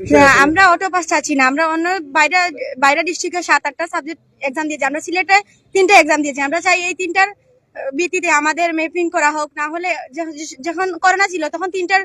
না, আমরা auto pass চাচ্ছি না। আমরা অন্য বাইরে বাইরে ডিস্ট্রিক্টে সাত আটটা সাবজেক্ট এক্সাম দিয়েছি। আমরা সিলেটে তিনটা এক্সাম দিয়েছি। আমরা চাই এই তিনটার ভিত্তিতে আমাদের মেপিং করা হোক। না হলে যখন করোনা ছিল তখন তিনটার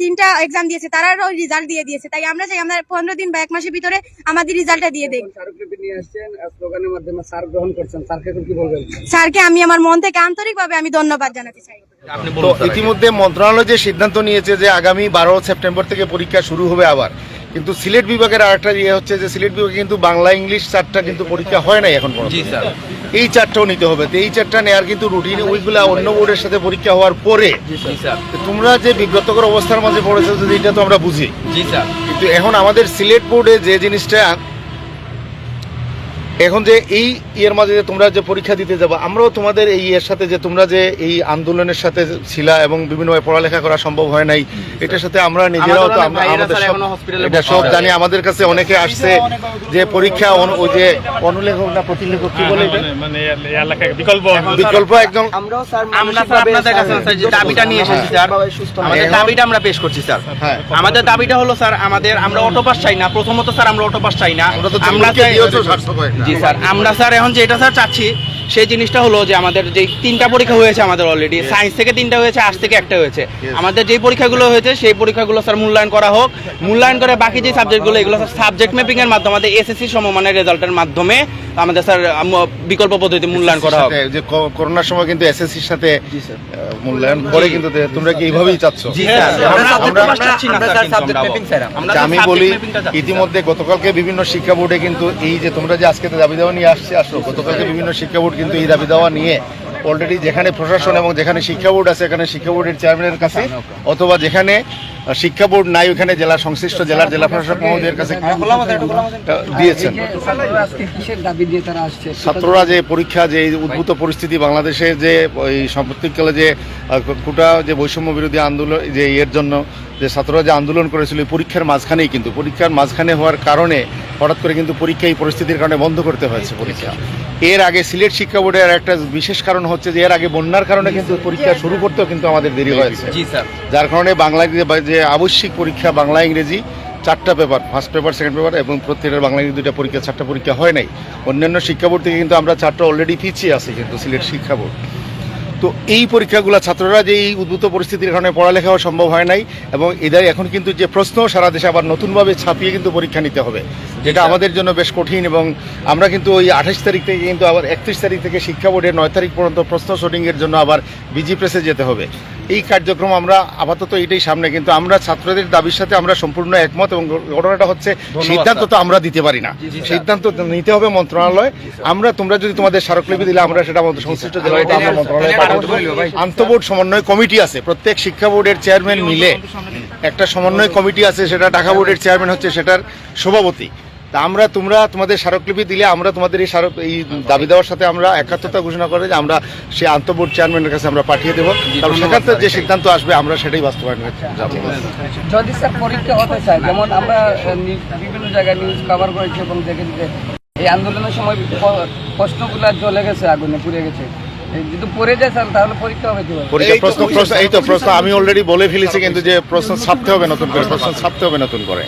তিনটা এক্সাম দিয়েছে তারাও রেজাল্ট দিয়ে দিয়েছে। তাই আমরা চাই আমরা পনেরো দিন বা এক মাসের ভিতরে আমাদের রেজাল্টটা দিয়ে দেয় স্মারকলিপি নিয়ে আসছেন আর স্লোগানের মাধ্যমে স্যার গ্রহণ করছেন স্যারকে এখন কি বলবেন? স্যারকে আমি আমার মন থেকে আন্তরিকভাবে আমি ধন্যবাদ জানাতে চাই। তো ইতিমধ্যে মন্ত্রণালয় যে সিদ্ধান্ত নিয়েছে যে আগামী বারো সেপ্টেম্বর থেকে পরীক্ষা শুরু হবে আবার কিন্তু সিলেট বিভাগের আরেকটা ইয়ে হচ্ছে যে সিলেট বিভাগে কিন্তু বাংলা ইংলিশ চারটা কিন্তু পরীক্ষা হয় নাই এখন পর্যন্ত। জি স্যার। এই চারটাও নিতে হবে। তো এই চারটা নেওয়ার কিন্তু রুটিন ওইগুলা অন্য বোর্ডের সাথে পরীক্ষা হওয়ার পরে তোমরা যে বিব্রতকর অবস্থার মাঝে পড়েছো যদি এটা তো আমরা বুঝি। জি স্যার। কিন্তু এখন আমাদের সিলেট বোর্ডে যে জিনিসটা এখন যে এই ইয়ের মাঝে যে তোমরা যে পরীক্ষা দিতে যাব আমরাও তোমাদের এই ইয়ের সাথে যে তোমরা যে এই আন্দোলনের সাথে ছিলা এবং বিভিন্নভাবে পড়ালেখা করা সম্ভব হয় নাই এটার সাথে আমরা নিজেরাও তো আমাদের সব এটা সব জানি আমাদের কাছে অনেকে আসছে যে পরীক্ষা ওই যে অনুলেখক না প্রতিলেখক কি বলে এটা? মানে এলাকায় বিকল্প বিকল্প একদম আমরা স্যার আপনাদের কাছে স্যার যে দাবিটা নিয়ে এসেছি স্যার আমাদের দাবিটা আমরা পেশ করছি স্যার। হ্যাঁ আমাদের দাবিটা হলো স্যার আমাদের আমরা অটো পাস চাই না প্রথমত স্যার আমরা অটো পাস চাই না। আমরা জি স্যার আমরা স্যার এখন যেটা স্যার চাচ্ছি সেই জিনিসটা হলো যে আমাদের যে তিনটা পরীক্ষা হয়েছে আমাদের অলরেডি সায়েন্স থেকে তিনটা হয়েছে আর্টস থেকে একটা হয়েছে। আমাদের যেই পরীক্ষাগুলো হয়েছে সেই পরীক্ষাগুলো স্যার মূল্যায়ন করা হোক। মূল্যায়ন করে বাকি যে সাবজেক্টগুলো এগুলো স্যার সাবজেক্ট ম্যাপিংয়ের এর মাধ্যমে আমাদের এসএসসি সমমানের রেজাল্টের মাধ্যমে আমাদের স্যার বিকল্প পদ্ধতি মূল্যায়ন করা হবে যে করোনার সময় কিন্তু এসএসসির সাথে মূল্যায়ন করে কিন্তু তোমরা কি এইভাবেই চাচ্ছ? জি স্যার। আমরা আমরা- আমরা স্যার সাবজেক্ট ম্যাপিং স্যার। আমরা আমি বলি ইতিমধ্যে গতকালকে বিভিন্ন শিক্ষা বোর্ডে কিন্তু এই যে তোমরা যে আজকে দাবি দেওয়া নিয়ে আসছে আসো গতকালকে বিভিন্ন শিক্ষা বোর্ড কিন্তু এই দাবি দেওয়া নিয়ে অলরেডি যেখানে প্রশাসন এবং যেখানে শিক্ষা বোর্ড আছে এখানে শিক্ষা বোর্ডের চেয়ারম্যানের কাছে অথবা যেখানে শিক্ষা বোর্ড নাই ওখানে জেলা সংশ্লিষ্ট জেলার জেলা প্রশাসক মহোদয়ের কাছে আহ, দিয়েছেন। ছাত্ররা আজকে কিসের দাবি দিয়ে তারা আসছে? ছাত্ররা যে পরীক্ষা যে এই উদ্ভূত পরিস্থিতি বাংলাদেশে যে ওই সাম্প্রতিককালে যে কোটা যে বৈষম্য বিরোধী আন্দোলন যে এর জন্য যে ছাত্ররা যে আন্দোলন করেছিল পরীক্ষার মাঝখানেই কিন্তু পরীক্ষার মাঝখানে হওয়ার কারণে হঠাৎ করে কিন্তু পরীক্ষা এই পরিস্থিতির কারণে বন্ধ করতে হয়েছে পরীক্ষা। এর আগে সিলেট শিক্ষা বোর্ডের একটা বিশেষ কারণ হচ্ছে যে এর আগে বন্যার কারণে কিন্তু পরীক্ষা শুরু করতেও কিন্তু আমাদের দেরি হয়েছে। যার কারণে বাংলা যে আবশ্যিক পরীক্ষা বাংলা ইংরেজি চারটা paper first paper second paper এবং প্রত্যেকের বাংলা ইংরেজি দুইটা পরীক্ষা চারটা পরীক্ষা হয় নাই। অন্যান্য শিক্ষা বোর্ড থেকে কিন্তু আমরা চারটা অলরেডি পিছিয়ে আছি কিন্তু সিলেট শিক্ষা বোর্ড। তো এই পরীক্ষাগুলো ছাত্ররা যে এই উদ্ভূত পরিস্থিতির কারণে পড়ালেখাও সম্ভব হয় নাই এবং এদের এখন কিন্তু যে প্রশ্ন সারা দেশে আবার নতুনভাবে ছাপিয়ে কিন্তু পরীক্ষা নিতে হবে যেটা আমাদের জন্য বেশ কঠিন এবং আমরা কিন্তু ওই আঠাশ তারিখ থেকে কিন্তু আবার একত্রিশ তারিখ থেকে শিক্ষা বোর্ডের নয় তারিখ পর্যন্ত প্রশ্ন শুটিংয়ের জন্য আবার বিজি প্রেসে যেতে হবে। এই কার্যক্রম আমরা আপাতত এটাই সামনে কিন্তু আমরা ছাত্রদের দাবির সাথে আমরা সম্পূর্ণ একমত এবং ঘটনাটা হচ্ছে সিদ্ধান্ত তো আমরা দিতে পারি না। সিদ্ধান্ত নিতে হবে মন্ত্রণালয়। আমরা তোমরা যদি তোমাদের স্মারকলিপি দিলে আমরা সেটা আমাদের সংশ্লিষ্ট আন্তঃবোর্ড সমন্বয় কমিটি আছে। প্রত্যেক শিক্ষা বোর্ডের চেয়ারম্যান মিলে একটা সমন্বয় কমিটি আছে সেটা ঢাকা বোর্ডের চেয়ারম্যান হচ্ছে সেটার সভাপতি। তা আমরা তোমরা তোমাদের স্মারকলিপি দিলে আমরা তোমাদের এই স্মারক এই দাবি দেওয়ার সাথে আমরা একাত্মতা ঘোষণা করে যে আমরা সেই আন্তঃবোর্ড চেয়ারম্যানের কাছে আমরা পাঠিয়ে দেবো। কারণ সেখান যে সিদ্ধান্ত আসবে আমরা সেটাই বাস্তবায়ন যাব। যদি স্যার পরীক্ষা হতে চায় যেমন আমরা বিভিন্ন জায়গায় নিউজ কভার করেছি এবং দেখেছি যে এই আন্দোলনের সময় প্রশ্নগুলো জ্বলে গেছে আগুনে পুড়ে গেছে। যদি পড়ে যায় স্যার তাহলে পরীক্ষা হবে পরীক্ষা প্রশ্ন প্রশ্ন এই তো প্রশ্ন আমি অলরেডি বলে ফেলেছি কিন্তু যে প্রশ্ন ছাপতে হবে নতুন করে প্রশ্ন ছাপতে হবে নতুন করে।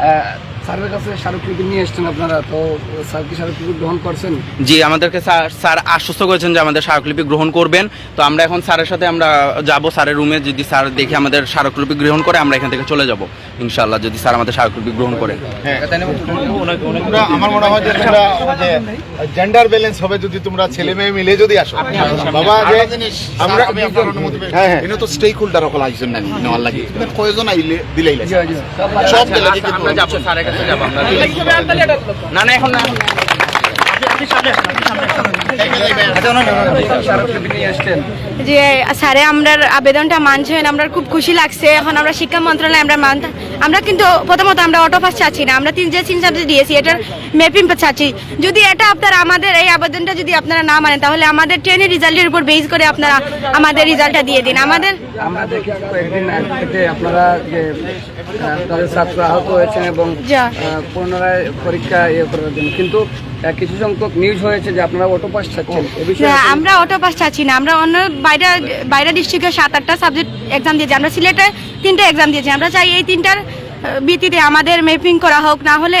আহ, স্যারের কাছে স্মারকলিপি নিয়ে এসছেন আপনারা তো স্যার কি স্মারকলিপি গ্রহণ করছেন? জি আমাদেরকে স্যার স্যার আশ্বস্ত করেছেন যে আমাদের স্মারকলিপি গ্রহণ করবেন। তো আমরা এখন স্যারের সাথে আমরা যাব স্যারের রুমে যদি স্যার দেখে আমাদের স্মারকলিপি গ্রহণ করে আমরা এখান থেকে চলে যাব ইনশাআল্লাহ যদি স্যার আমাদের স্মারকলিপি গ্রহণ করেন হ্যাঁ। আমার মনে হয় যে তোমরা যে জেন্ডার ব্যালেন্স হবে যদি তোমরা ছেলে মেয়ে মিলে যদি আসো। বাবা যে আমরা হ্যাঁ হ্যাঁ। এনে তো স্টেক হোল্ডার সকল আইসেন না নেওয়ার লাগে। কয়জন আইলে দিলাই লাগে। সব দিলে আচ্ছা, না না এখন না এখন না। স্মারকলিপি নিয়ে এসছেন যে স্যারে আমরা আবেদনটা মানছেন আমরা খুব খুশি লাগছে। এখন আমরা শিক্ষা মন্ত্রণালয় আমরা মান আমরা কিন্তু প্রথমত আমরা অটো পাস চাচ্ছি না আমরা তিন যে তিন সাবজেক্ট দিয়েছি এটার ম্যাপিং চাচ্ছি। যদি এটা আপনারা আমাদের এই আবেদনটা যদি আপনারা না মানেন তাহলে আমাদের ট্রেনের রেজাল্টের উপর বেস করে আপনারা আমাদের রেজাল্টটা দিয়ে দিন। আমাদের আমরা দেখি কয়েকদিন আগে আপনারা যে তাদের ছাত্র আহত হয়েছেন এবং পুনরায় পরীক্ষা ইয়ে করার জন্য কিন্তু কিছু সংখ্যক নিউজ হয়েছে যে আপনারা অটো পাস চাচ্ছেন এ বিষয়ে না, আমরা অটো পাস চাচ্ছি না। আমরা অন্য বাইরে বাইরে ডিস্ট্রিক্টে সাত আটটা সাবজেক্ট এক্সাম দিয়েছি। আমরা সিলেটে তিনটা এক্সাম দিয়েছি। আমরা চাই এই তিনটার ভিত্তিতে আমাদের ম্যাপিং করা হোক। না হলে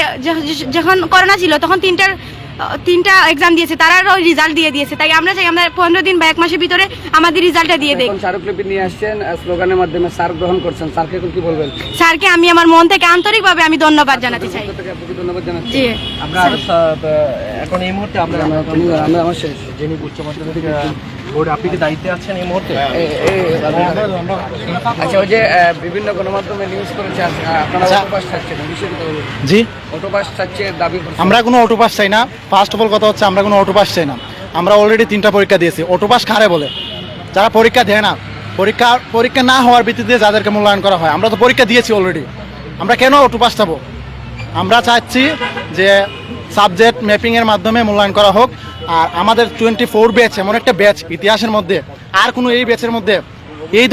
যখন করোনা ছিল তখন তিনটার তিনটা এক্সাম দিয়েছে তারারও রেজাল্ট দিয়ে দিয়েছে। তাই আমরা চাই আমরা পনেরো দিন বা এক মাসের ভিতরে আমাদের রেজাল্টটা দিয়ে দেখ এখন স্মারকলিপি নিয়ে আসছেন স্লোগানের মাধ্যমে স্যার গ্রহণ করছেন। স্যারকে কি বলবেন? স্যারকে আমি আমার মন থেকে আন্তরিকভাবে আমি ধন্যবাদ জানাতে চাই। ধন্যবাদ জানাচ্ছি। আমরা এখন এই মুহূর্তে আমরা আমি- আমি আমার যিনি উচ্চ মাধ্যমিক বোর্ড আপনি কি দায়িত্বে আছেন এই মুহূর্তে? এই- আচ্ছা ওই যে বিভিন্ন গণমাধ্যমে নিউজ করেছে আপনারা অটোপাস চাচ্ছেন বিষয়টা জি। অটোপাস চাচ্ছে দাবি আমরা কোনো অটোপাস চাই না। ফার্স্ট অফ অল কথা হচ্ছে আমরা কোনো অটোপাস চাই না। আমরা অলরেডি তিনটা পরীক্ষা দিয়েছি। অটোপাস খারে বলে? যারা পরীক্ষা দেয় না পরীক্ষা পরীক্ষা না হওয়ার ভিত্তিতে যাদেরকে মূল্যায়ন করা হয় আমরা তো পরীক্ষা দিয়েছি অলরেডি আমরা কেন অটোপাস চাবো? আমরা চাচ্ছি যে সাবজেক্ট ম্যাপিংয়ের মাধ্যমে মূল্যায়ন করা হোক আর আমাদের টোয়েন্টি ফোর ব্যাচ এমন একটা ব্যাচ ইতিহাসের মধ্যে, আর কোনো এই ব্যাচের মধ্যে, এই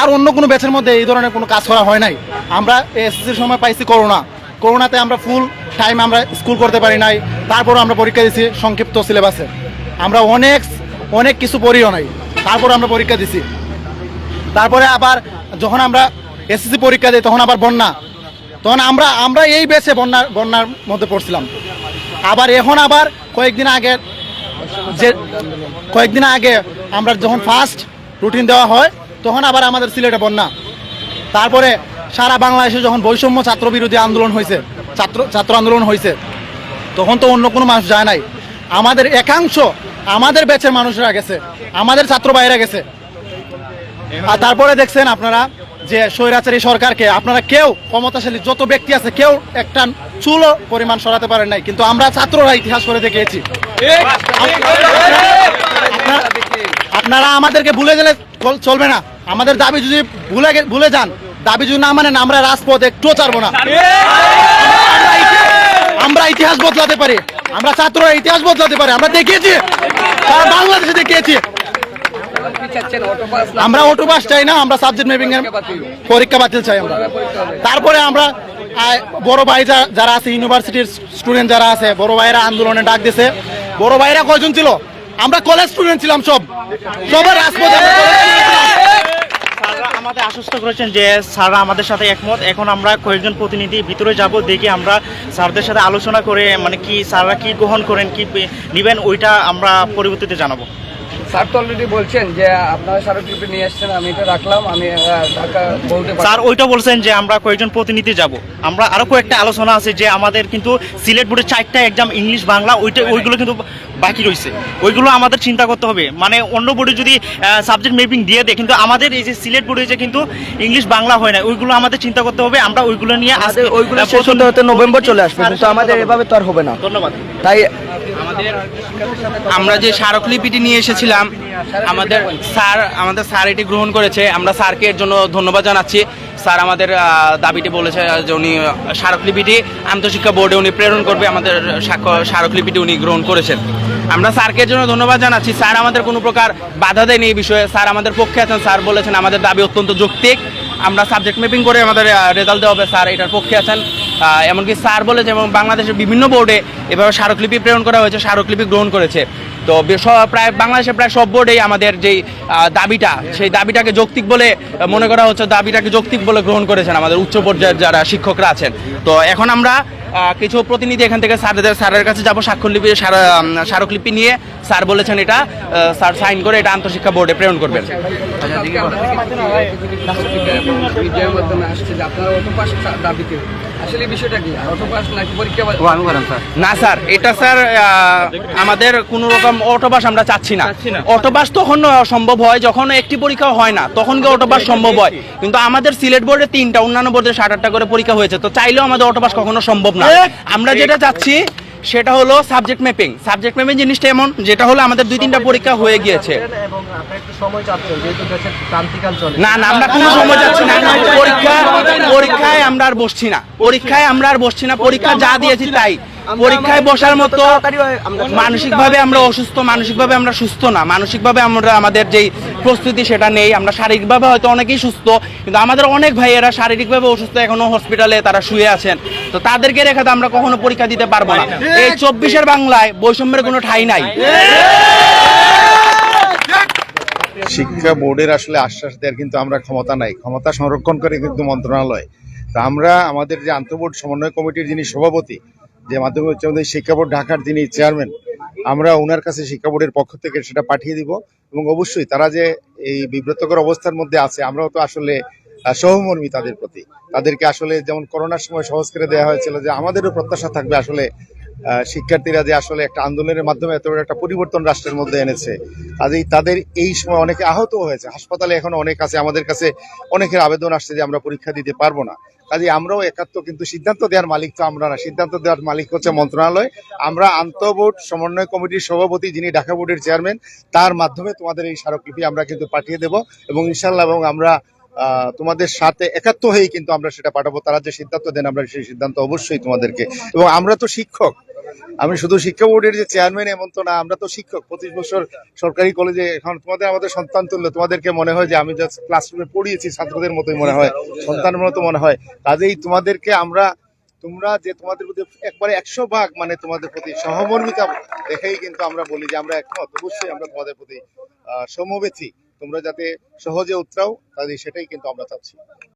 আর অন্য কোনো ব্যাচের মধ্যে এই ধরনের কোনো কাজ করা হয় নাই। আমরা এসএসসির সময় পাইছি করোনা করোনাতে আমরা ফুল টাইম আমরা স্কুল করতে পারি নাই। তারপরও আমরা পরীক্ষা দিছি সংক্ষিপ্ত সিলেবাসে আমরা অনেক অনেক কিছু পড়িও নাই। তারপর আমরা পরীক্ষা দিছি। তারপরে আবার যখন আমরা এসএসসি পরীক্ষা দিই, তখন আবার বন্যা। তখন আমরা আমরা এই বেছে বন্যার বন্যার মধ্যে পড়ছিলাম। আবার এখন আবার কয়েকদিন আগে যে কয়েকদিন আগে আমরা যখন ফার্স্ট রুটিন দেওয়া হয়, তখন আবার আমাদের সিলেটে বন্যা। তারপরে সারা বাংলাদেশে যখন বৈষম্য ছাত্র বিরোধী আন্দোলন হয়েছে, ছাত্র ছাত্র আন্দোলন হয়েছে, তখন তো অন্য কোনো মানুষ যায় নাই। আমাদের একাংশ আমাদের ব্যাচের মানুষরা গেছে, আমাদের ছাত্র বাইরে গেছে। আর তারপরে দেখছেন আপনারা যে স্বৈরাচারী সরকারকে, আপনারা কেউ ক্ষমতাশালী যত ব্যক্তি আছে, কেউ একটা চুলো পরিমাণ সরাতে পারেন নাই। কিন্তু আমরা ছাত্ররা ইতিহাস করে দেখিয়েছি। আপনারা- আমাদেরকে ভুলে গেলে চলবে না। আমাদের দাবি যদি ভুলে ভুলে যান, দাবি যদি না মানেন আমরা রাজপথ একটুও ছাড়বো না। আমরা ইতিহাস- বদলাতে পারি। আমরা ছাত্ররা ইতিহাস বদলাতে পারি। আমরা দেখিয়েছি বাংলাদেশে দেখিয়েছি। আমরা অটোপাস চাই না, আমরা সাবজেক্ট ম্যাপিং এর পরীক্ষা বাতিল চাই আমরা। তারপরে আমরা বড় ভাই যারা আছে ইউনিভার্সিটির স্টুডেন্ট যারা আছে, বড় ভাইরা আন্দোলনে ডাক দিছে। বড় ভাইরা কয়জন ছিল? আমরা কলেজ স্টুডেন্ট ছিলাম সব। স্যাররা আমাদের আশ্বস্ত করেছেন যে স্যাররা আমাদের সাথে একমত। এখন আমরা কয়েকজন প্রতিনিধি ভিতরে যাব দেখে আমরা স্যারদের সাথে আলোচনা করে মানে কি স্যাররা কি গ্রহণ করেন, কি নেবেন, ওইটা আমরা পরিবর্তিতে জানাব। স্যার তো অলরেডি বলছেন যে আপনারা স্মারকলিপি নিয়ে আসছেন আমি এটা রাখলাম আমি ঢাকা স্যার ওইটা বলছেন যে আমরা কয়েকজন প্রতিনিধি যাব। আমরা আরও কয়েকটা আলোচনা আছে যে আমাদের কিন্তু সিলেট বোর্ডে চারটা এক্সাম ইংলিশ বাংলা ওইটা ওইগুলো কিন্তু বাকি রয়েছে ওইগুলো আমাদের চিন্তা করতে হবে। মানে অন্য বোর্ডে যদি সাবজেক্ট মেপিং দিয়ে দেয় কিন্তু আমাদের এই যে সিলেট বোর্ডে যে কিন্তু ইংলিশ বাংলা হয় না ওইগুলো আমাদের চিন্তা করতে হবে। আমরা ওইগুলো নিয়ে আজকে ওইগুলো শেষ হতে হতে নভেম্বর চলে আসবে কিন্তু আমাদের এভাবে তো আর হবে না। ধন্যবাদ। তাই আমরা যে স্মারকলিপিটি নিয়ে এসেছিলাম, আমাদের স্যার আমাদের স্যার এটি গ্রহণ করেছে। আমরা স্যারকে এর জন্য ধন্যবাদ জানাচ্ছি। স্যার আমাদের দাবিটি বলেছে যে উনি স্মারকলিপিটি আন্তঃশিক্ষা বোর্ডে উনি প্রেরণ করবে, আমাদের স্মারকলিপিটি উনি গ্রহণ করেছেন। আমরা স্যারকে জন্য ধন্যবাদ জানাচ্ছি। স্যার আমাদের কোনো প্রকার বাধা দেয়নি এই বিষয়ে। স্যার আমাদের পক্ষে আছেন। স্যার বলেছেন, আমাদের দাবি অত্যন্ত যৌক্তিক। আমরা সাবজেক্ট ম্যাপিং করে আমাদের রেজাল্ট দেওয়া হবে। স্যার এটার পক্ষে আছেন। এমনকি স্যার বলেছে এবং বাংলাদেশের বিভিন্ন বোর্ডে এভাবে স্মারকলিপি প্রেরণ করা হয়েছে, স্মারকলিপি গ্রহণ করেছে। তো প্রায় বাংলাদেশের প্রায় সব বোর্ডেই আমাদের যেই দাবিটা, সেই দাবিটাকে যৌক্তিক বলে মনে করা হচ্ছে দাবিটাকে যৌক্তিক বলে গ্রহণ করেছেন আমাদের উচ্চ পর্যায়ের যারা শিক্ষকরা আছেন। তো এখন আমরা কিছু প্রতিনিধি এখান থেকে স্যারদের স্যারের কাছে যাব স্বাক্ষরলিপি স্মারকলিপি নিয়ে। স্যার বলেছেন এটা স্যার সাইন করে এটা আন্তঃশিক্ষা বোর্ডে প্রেরণ করবেন। না স্যার এটা স্যার আমাদের কোনো রকম অটোবাস আমরা চাচ্ছি না। অটোবাস তখন সম্ভব হয় যখন একটি পরীক্ষা হয় না তখন অটোবাস সম্ভব হয়? কিন্তু আমাদের সিলেট বোর্ডে তিনটা অন্যান্য বোর্ডে সাত আটটা করে পরীক্ষা হয়েছে তো চাইলেও আমাদের অটোবাস কখনো সম্ভব না আমরা যেটা চাচ্ছি সেটা হলো সাবজেক্ট ম্যাপিং সাবজেক্ট ম্যাপিং জিনিসটা এমন যেটা হলো আমাদের দুই তিনটা পরীক্ষা হয়ে গিয়েছে। না না আমরা কোনো সময় যাচ্ছি না। পরীক্ষা পরীক্ষায় আমরা আর বসছি না। পরীক্ষায় আমরা আর বসছি না। পরীক্ষা যা দিয়েছি তাই। পরীক্ষায় বসার মতো মানসিকভাবে আমরা অসুস্থ মানসিকভাবে আমরা সুস্থ না। মানসিকভাবে আমরা আমাদের যেই প্রস্তুতি সেটা নেই। আমরা শারীরিকভাবে হয়তো অনেকেই সুস্থ কিন্তু আমাদের অনেক ভাইয়েরা শারীরিকভাবে অসুস্থ এখনও হসপিটালে তারা শুয়ে আছেন। তো তাদেরকে রেখে তো আমরা কখনো পরীক্ষা দিতে পারব না। এই চব্বিশের বাংলায় বৈষম্যের কোনো ঠাই নাই। শিক্ষা বোর্ডের আসলে আশ্বাস দেওয়ার কিন্তু আমরা ক্ষমতা নাই। ক্ষমতা সংরক্ষণ করে কিন্তু মন্ত্রণালয়। তা আমরা আমাদের যে আন্তঃবোর্ড সমন্বয় কমিটির যিনি সভাপতি যে মাধ্যমিক উচ্চ মাধ্যমিক শিক্ষা বোর্ড ঢাকার যিনি চেয়ারম্যান আমরা ওনার কাছে শিক্ষা বোর্ডের পক্ষ থেকে সেটা পাঠিয়ে দিব এবং অবশ্যই তারা যে এই বিব্রতকর অবস্থার মধ্যে আছে, আমরাও তো আসলে সহমর্মী তাদের প্রতি। তাদেরকে আসলে যেমন করোনার সময় সহজ করে দেওয়া হয়েছিল যে আমাদেরও প্রত্যাশা থাকবে আসলে শিক্ষার্থীরা যে আসলে একটা আন্দোলনের মাধ্যমে এত বড় একটা পরিবর্তন রাষ্ট্রের মধ্যে এনেছে। কাজেই তাদের এই সময় অনেকে আহত হয়েছে। হাসপাতালে এখন অনেক আছে। আমাদের কাছে অনেকের আবেদন আসছে যে আমরা পরীক্ষা দিতে পারব না। কাজে আমরাও একাত্ম কিন্তু সিদ্ধান্ত দেওয়ার মালিক তো আমরা না। সিদ্ধান্ত দেওয়ার মালিক হচ্ছে মন্ত্রণালয়। আমরা আন্তঃবোর্ড সমন্বয় কমিটির সভাপতি যিনি ঢাকা বোর্ডের চেয়ারম্যান, তার মাধ্যমে তোমাদের এই স্মারকলিপি আমরা কিন্তু পাঠিয়ে দেব এবং ইনশাল্লাহ এবং আমরা তোমাদের সাথে একাত্ম হয়েই কিন্তু আমরা সেটা পাঠাবো। তারা যে সিদ্ধান্ত দেন আমরা সেই সিদ্ধান্ত অবশ্যই তোমাদেরকে এবং আমরা তো শিক্ষক। আমি শুধু শিক্ষা বোর্ডের যে চেয়ারম্যান এমন তো না আমরা তো শিক্ষক। পঁচিশ বছর সরকারি কলেজে এখন তোমাদের আমাদের সন্তান তুললে তোমাদেরকে মনে হয় যে আমি জাস্ট ক্লাসরুমে পড়িয়েছি ছাত্রদের মতোই মনে হয় সন্তানের মতো মনে হয়। কাজেই তোমাদেরকে আমরা তোমরা যে তোমাদের প্রতি একবারে একশো ভাগ মানে তোমাদের প্রতি সহমর্মিতা দেখেই কিন্তু আমরা বলি যে আমরা একমত। অবশ্যই আমরা তোমাদের প্রতি আহ, সমবেথী তোমরা যাতে সহজে উতরাও তাহলে সেটাই কিন্তু আমরা চাচ্ছি।